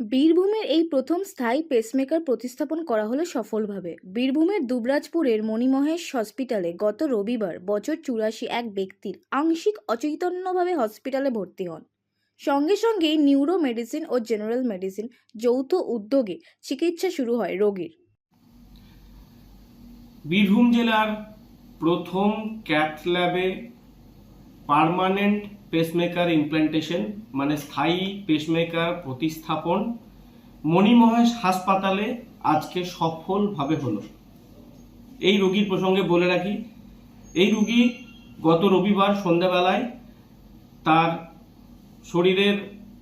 বীরভূমের এই প্রথম স্থায়ী পেসমেকার প্রতিস্থাপন করা হলো সফলভাবে। বীরভূমের দুবরাজপুরের মণিমহেশ হসপিটালে গত রবিবার বছর চুরাশি এক ব্যক্তির আংশিক অচৈতন্যভাবে হসপিটালে ভর্তি হন। সঙ্গে সঙ্গেই নিউরো মেডিসিন ও জেনারেল মেডিসিন যৌথ উদ্যোগে চিকিৎসা শুরু হয় রোগীর। বীরভূম জেলার প্রথম ক্যাথ ল্যাবে পার্মানেন্ট পেসমেকার ইমপ্ল্যান্টেশন মানে স্থায়ী পেসমেকার প্রতিস্থাপন মণিমহেশ হাসপাতালে আজকে সফলভাবে হলো। এই রোগীর প্রসঙ্গে বলে রাখি, এই রোগী গত রবিবার সন্ধ্যাবেলায় তার শরীরের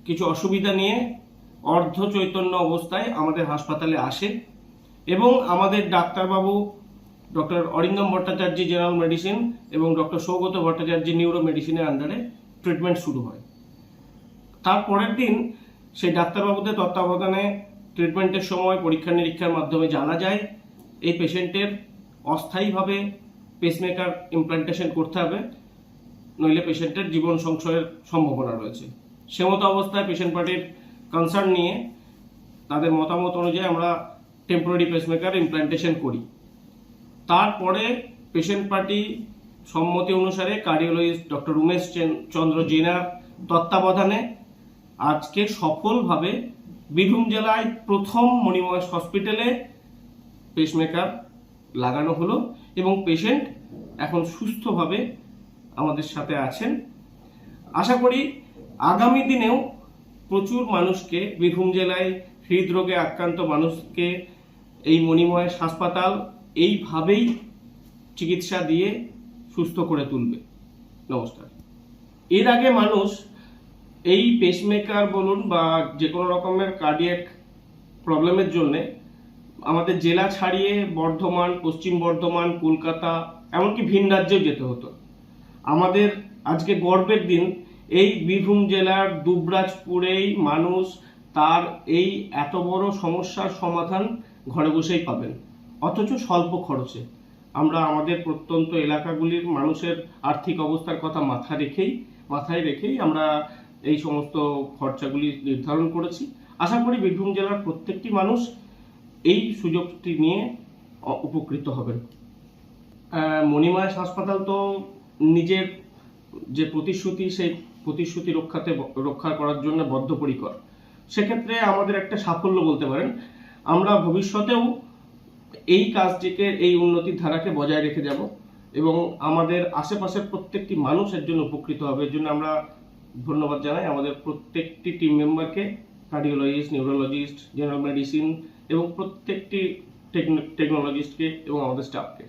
কিছু অসুবিধা নিয়ে অর্ধ চৈতন্য অবস্থায় আমাদের হাসপাতালে আসে এবং আমাদের ডাক্তারবাবু doctor Arindam Bhattacharya, general medicine এবং ডক্টর সৌগত ভট্টাচার্য নিউরো মেডিসিনের আন্ডারে ট্রিটমেন্ট শুরু হয়। তার পরের দিন সেই ডাক্তারবাবুদের তত্ত্বাবধানে ট্রিটমেন্টের সময় পরীক্ষা নিরীক্ষার মাধ্যমে জানা যায়, এই পেশেন্টের অস্থায়ীভাবে পেসমেকার ইমপ্লান্টেশন করতে হবে, নইলে পেশেন্টের জীবন সংশয়ের সম্ভাবনা রয়েছে। সে মতো অবস্থায় পেশেন্ট পার্টির কনসার্ন নিয়ে তাদের মতামত অনুযায়ী আমরা টেম্পোরারি পেসমেকার ইমপ্লান্টেশন করি। তারপরে পেশেন্ট পার্টি সম্মতি অনুসারে কার্ডিওলজিস্ট ডক্টর উমেশ চেন- চন্দ্র জেনার তত্ত্বাবধানে আজকে সফলভাবে বীরভূম জেলায় প্রথম মণিময় হসপিটালে পেসমেকার লাগানো হলো এবং পেশেন্ট এখন সুস্থভাবে আমাদের সাথে আছেন। আশা করি আগামী দিনেও প্রচুর মানুষকে বীরভূম জেলায় হৃদরোগে আক্রান্ত মানুষকে এই মণিময় হাসপাতাল এইভাবেই চিকিৎসা দিয়ে সুস্থ করে তুলবে নমস্কার এর আগে মানুষ এই পেসমেকার বলুন বা যে কোনো রকমের কার্ডিয়াক প্রবলেমের জন্যে আমাদের জেলা ছাড়িয়ে বর্ধমান, পশ্চিম বর্ধমান, কলকাতা, এমনকি ভিন রাজ্যেও যেতে হতো। আমাদের আজকে গর্বের দিন, এই বীরভূম জেলার দুবরাজপুরেই মানুষ তার এই এত বড় সমস্যার সমাধান ঘরে বসেই পাবেন, অথচ স্বল্প খরচে। আমরা আমাদের প্রত্যন্ত এলাকাগুলির মানুষের আর্থিক অবস্থার কথা মাথা রেখেই, মাথায় রেখেই আমরা এই সমস্ত খরচাগুলি নির্ধারণ করেছি। আশা করি বীরভূম জেলার প্রত্যেকটি মানুষ এই সুযোগটি নিয়ে উপকৃত হবেন। মণিমায়াস হাসপাতাল তো নিজের যে প্রতিশ্রুতি, সেই প্রতিশ্রুতি রক্ষাতে রক্ষা করার জন্য বদ্ধপরিকর। সেক্ষেত্রে আমাদের একটা সাফল্য বলতে পারেন। আমরা ভবিষ্যতেও এই কাজটিকে, এই উন্নতির ধারাকে বজায় রেখে যাব এবং আমাদের আশেপাশের প্রত্যেকটি মানুষ এর জন্য উপকৃত হবে। এর জন্য আমরা ধন্যবাদ জানাই আমাদের প্রত্যেকটি টিম মেম্বারকে কার্ডিওলজিস্ট নিউরোলজিস্ট জেনারেল মেডিসিন এবং প্রত্যেকটি টেকনোলজিস্টকে এবং আমাদের স্টাফকে